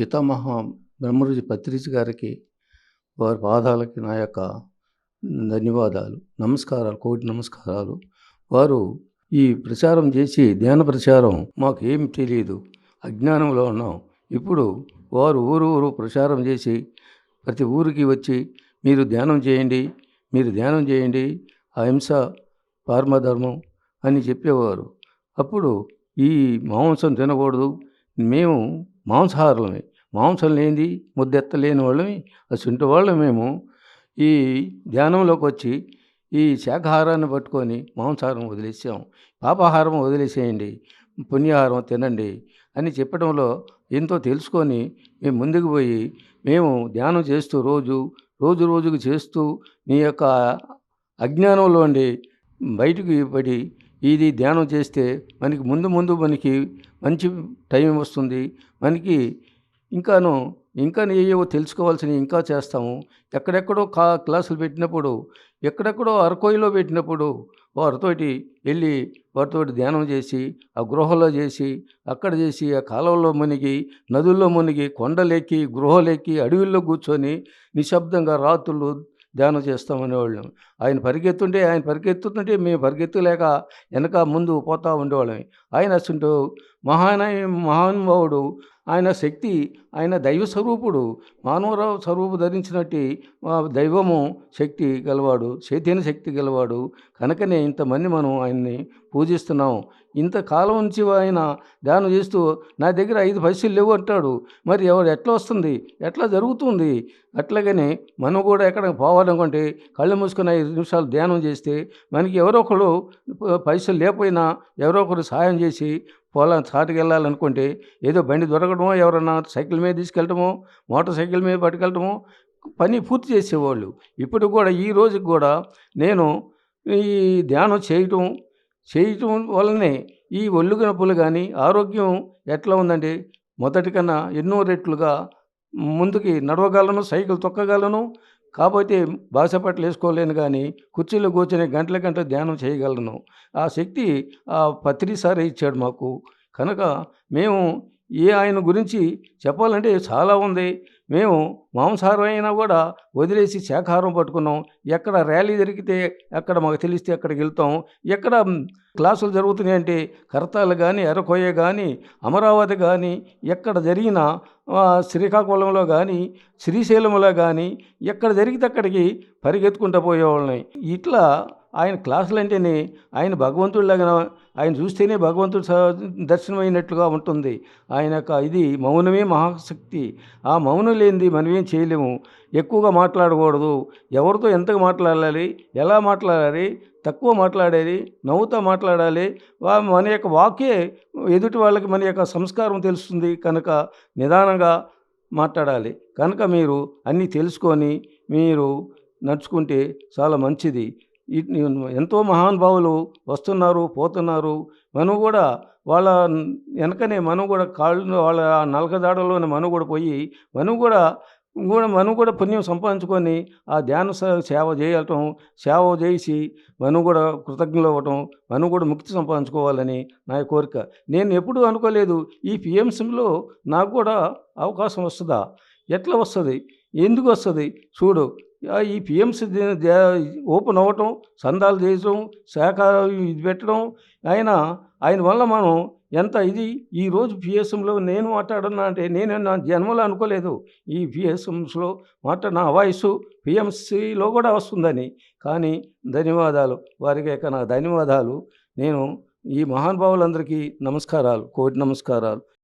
పితామహ బ్రహ్మరుజి పత్రిజి గారికి వారి పాదాలకి నా యొక్క ధన్యవాదాలు నమస్కారాలు కోటి నమస్కారాలు. వారు ఈ ప్రచారం చేసి ధ్యాన ప్రచారం మాకు ఏమి తెలియదు అజ్ఞానంలో ఉన్నాం. ఇప్పుడు వారు ఊరు ఊరు ప్రచారం చేసి ప్రతి ఊరికి వచ్చి మీరు ధ్యానం చేయండి మీరు ధ్యానం చేయండి అహింస పార్మధర్మం అని చెప్పేవారు. అప్పుడు ఈ మాంసం తినకూడదు మేము మాంసాహారులమే. మాంసం లేనిది ముద్దెత్తలేని వాళ్ళమి అసంటి వాళ్ళం మేము ఈ ధ్యానంలోకి వచ్చి ఈ శాకాహారాన్ని పట్టుకొని మాంసాహారం వదిలేసాం. పాపాహారం వదిలేసేయండి. పుణ్యాహారం తినండి అని చెప్పడంలో ఎంతో తెలుసుకొని మేము ముందుకు పోయి మేము ధ్యానం చేస్తూ రోజు రోజు రోజుకు చేస్తూ మీ యొక్క అజ్ఞానంలో ఉండి బయటికి పడి ఇది ధ్యానం చేస్తే మనకి ముందు ముందు మనకి మంచి టైం వస్తుంది. మనకి ఇంకాను ఇంకా ఏవో తెలుసుకోవాల్సినవి ఇంకా చేస్తాము. ఎక్కడెక్కడో కా క్లాసులు పెట్టినప్పుడు ఎక్కడెక్కడో అరకోయిలో పెట్టినప్పుడు వారితోటి వెళ్ళి వారితోటి ధ్యానం చేసి ఆ గృహలో చేసి అక్కడ చేసి ఆ కాలువలో మునిగి నదుల్లో మునిగి కొండలెక్కి గృహలెక్కి అడవుల్లో కూర్చొని నిశ్శబ్దంగా రాత్రులు ధ్యానం చేస్తామనేవాళ్ళం. ఆయన పరిగెత్తుంటే ఆయన పరిగెత్తుతుంటే మేము పరిగెత్తలేక వెనక ముందు పోతూ ఉండేవాళ్ళం. ఆయన అసలు మహాన మహానుభావుడు ఆయన శక్తి ఆయన దైవ స్వరూపుడు మానవరావు స్వరూపు ధరించినట్టు దైవము శక్తి గలవాడు చైతన్య శక్తి గలవాడు. కనుకనే ఇంతమంది మనం ఆయన్ని పూజిస్తున్నాం ఇంతకాలం నుంచి ఆయన ధ్యానం చేస్తూ నా దగ్గర ఐదు పైసలు లేవు అంటాడు. మరి ఎవరు ఎట్లా వస్తుంది? ఎట్లా జరుగుతుంది? అట్లాగనే మనం కూడా ఎక్కడ పోవాలనుకుంటే కళ్ళు మూసుకుని ఐదు నిమిషాలు ధ్యానం చేస్తే మనకి ఎవరో ఒకరు పైసలు లేకపోయినా ఎవరో ఒకరు సాయం చేసి పొలం చాటుకు వెళ్ళాలనుకుంటే ఏదో బండి దొరకడమో ఎవరన్నా సైకిల్ మీద తీసుకెళ్ళటమో మోటార్ సైకిల్ మీద పట్టుకెళ్ళటమో పని పూర్తి చేసేవాళ్ళు. ఇప్పుడు కూడా ఈ రోజుకి కూడా నేను ఈ ధ్యానం చేయటం చేయటం వల్లనే ఈ ఒళ్ళు నొప్పులు కానీ ఆరోగ్యం ఎట్లా ఉందండి మొదటి కన్నా ఎన్నో రెట్లుగా ముందుకి నడవగలను సైకిల్ తొక్కగలను కాకపోతే బాసపట్లు వేసుకోలేను కానీ కుర్చీలో కూర్చొని గంటల గంటల ధ్యానం చేయగలను. ఆ శక్తి ఆ పత్రి సారే ఇచ్చాడు మాకు. కనుక మేము ఏ ఆయన గురించి చెప్పాలంటే చాలా ఉంది. మేము మాంసాహారం అయినా కూడా వదిలేసి శాఖారం పట్టుకున్నాం. ఎక్కడ ర్యాలీ జరిగితే ఎక్కడ మాకు తెలిస్తే అక్కడికి వెళ్తాం. ఎక్కడ క్లాసులు జరుగుతున్నాయంటే కరతాలు కానీ ఎర్రకోయ కానీ అమరావతి కానీ ఎక్కడ జరిగిన శ్రీకాకుళంలో కానీ శ్రీశైలంలో కానీ ఎక్కడ జరిగితే అక్కడికి పరిగెత్తుకుంటూ పోయేవాళ్ళని. ఇట్లా ఆయన క్లాసులు అంటేనే ఆయన భగవంతుడిలాగా ఆయన చూస్తేనే భగవంతుడు దర్శనమైనట్లుగా ఉంటుంది. ఆయన యొక్క ఇది మౌనమే మహాశక్తి. ఆ మౌనం లేనిది మనమేం చేయలేము. ఎక్కువగా మాట్లాడకూడదు. ఎవరితో ఎంతగా మాట్లాడాలి? ఎలా మాట్లాడాలి? తక్కువ మాట్లాడేది నవ్వుతో మాట్లాడాలి? మన యొక్క వాకే ఎదుటి వాళ్ళకి మన యొక్క సంస్కారం తెలుస్తుంది కనుక నిదానంగా మాట్లాడాలి. కనుక మీరు అన్నీ తెలుసుకొని మీరు నడుచుకుంటే చాలా మంచిది. ఎంతో మహానుభావులు వస్తున్నారు పోతున్నారు. మనం కూడా వాళ్ళ వెనకనే మనం కూడా కాళ్ళు వాళ్ళ నలకదాడలోనే మనం కూడా పోయి మనం కూడా కూడా మనం కూడా పుణ్యం సంపాదించుకొని ఆ ధ్యాన సేవ చేయటం సేవ చేసి మనం కూడా కృతజ్ఞలు అవ్వటం మనం కూడా ముక్తి సంపాదించుకోవాలని నా కోరిక. నేను ఎప్పుడూ అనుకోలేదు ఈ పిఎంసీలో నాకు కూడా అవకాశం వస్తుందా? ఎట్లా వస్తుంది? ఎందుకు వస్తుంది? చూడు ఈ పిఎంసీ ఓపెన్ అవ్వటం సందాలు చేయటం శాఖ ఇది పెట్టడం ఆయన ఆయన వల్ల మనం ఎంత ఇది ఈరోజు పిఎస్ఎంలో నేను మాట్లాడన్నా అంటే నేను నా జన్మలో అనుకోలేదు. ఈ పిఎస్ఎంస్లో మాట నా వాయిస్ పిఎంసీలో కూడా వస్తుందని. కానీ ధన్యవాదాలు. వారికి నా ధన్యవాదాలు. నేను ఈ మహానుభావులందరికీ నమస్కారాలు. కోటి నమస్కారాలు.